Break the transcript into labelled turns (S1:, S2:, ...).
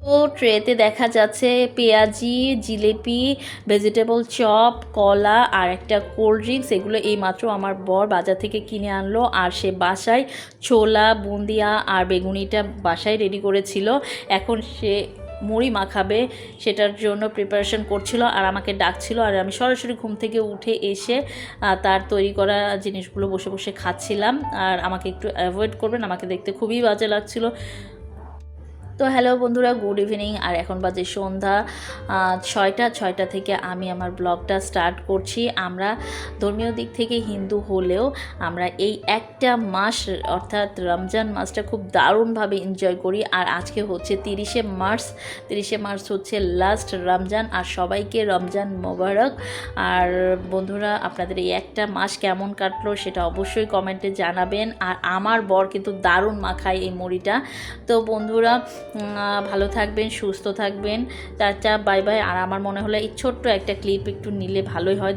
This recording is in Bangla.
S1: তো ট্রেতে দেখা যাচ্ছে পেঁয়াজি, জিলিপি ভেজিটেবল চপ কলা আর একটা কোল্ড ড্রিঙ্কস এগুলো এইমাত্র আমার বর বাজার থেকে কিনে আনলো। আর সে বাসায় ছোলা, বুন্দিয়া আর বেগুনিটা বাসায় রেডি করেছিল। এখন সে মুড়ি মাখাবে, সেটার জন্য প্রিপারেশন করছিল আর আমাকে ডাকছিল। আর আমি সরাসরি ঘুম থেকে উঠে এসে তার তৈরি করা জিনিসগুলো বসে বসে খাচ্ছিলাম। আর আমাকে একটু অ্যাভয়েড করবেন, আমাকে দেখতে খুবই বাজে লাগছিল। তো হ্যালো বন্ধুরা গুড ইভিনিং আর এখন বাজে সন্ধ্যা ছয়টা ছয়টা থেকে আমি আমার ব্লগটা স্টার্ট করছি। আমরা ধর্মীয় দিক থেকে হিন্দু হলেও আমরা এই একটা মাস, অর্থাৎ রমজান মাসটা খুব দারুণভাবে এনজয় করি। আর আজকে হচ্ছে তিরিশে মার্চ তিরিশে মার্চ হচ্ছে লাস্ট রমজান। আর সবাইকে রমজান মোবারক। আর বন্ধুরা, আপনাদের এই একটা মাস কেমন কাটলো সেটা অবশ্যই কমেন্টে জানাবেন। আর আমার বর কিন্তু দারুণ মাখায় এই মুড়িটা। তো বন্ধুরা ভালো থাকবেন, সুস্থ থাকবেন। চাচা, বাই বাই। আর আমার মনে হলো এই ছোট্ট একটা ক্লিপ একটু নিলে ভালোই হয়।